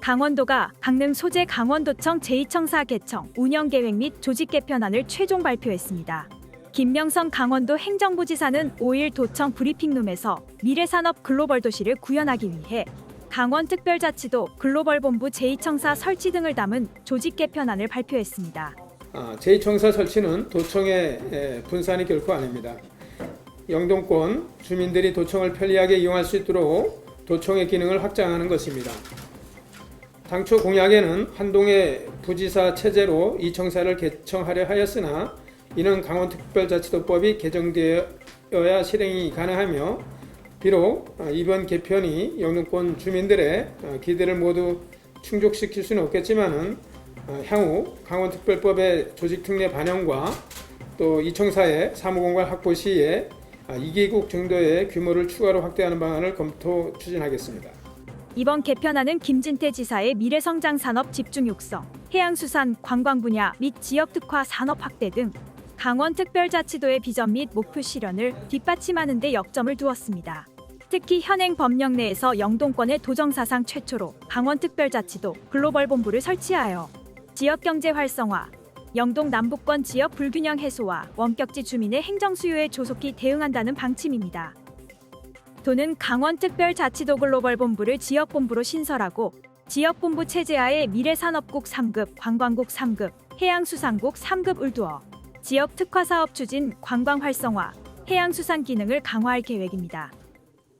강원도가 강릉 소재 강원도청 제2청사 개청 운영 계획 및 조직 개편안을 최종 발표했습니다. 김명성 강원도 행정부지사는 5일 도청 브리핑룸에서 미래산업 글로벌 도시를 구현하기 위해 강원특별자치도 글로벌본부 제2청사 설치 등을 담은 조직 개편안을 발표했습니다. 아, 제2청사 설치는 도청의 에, 분산이 결코 아닙니다. 영동권 주민들이 도청을 편리하게 이용할 수 있도록 도청의 기능을 확장하는 것입니다. 당초 공약에는 한동의 부지사 체제로 이 청사를 개청하려 하였으나 이는 강원특별자치도법이 개정되어야 실행이 가능하며 비록 아, 이번 개편이 영동권 주민들의 아, 기대를 모두 충족시킬 수는 없겠지만은 어, 향후 강원특별법의 조직특례 반영과 또 이청사의 사무공간 확보 시에 아, 2개국 정도의 규모를 추가로 확대하는 방안을 검토 추진하겠습니다. 이번 개편안은 김진태 지사의 미래성장 산업 집중 육성, 해양수산, 관광 분야 및 지역 특화 산업 확대 등 강원특별자치도의 비전 및 목표 실현을 뒷받침하는 데 역점을 두었습니다. 특히 현행 법령 내에서 영동권의 도정사상 최초로 강원특별자치도 글로벌본부를 설치하여 지역경제 활성화, 영동 남북권 지역 불균형 해소와 원격지 주민의 행정 수요에 조속히 대응한다는 방침입니다. 도는 강원특별자치도 글로벌 본부를 지역본부로 신설하고 지역본부 체제하에 미래산업국 3급, 관광국 3급, 해양수산국 3급을 두어 지역 특화 사업 추진, 관광 활성화, 해양수산 기능을 강화할 계획입니다.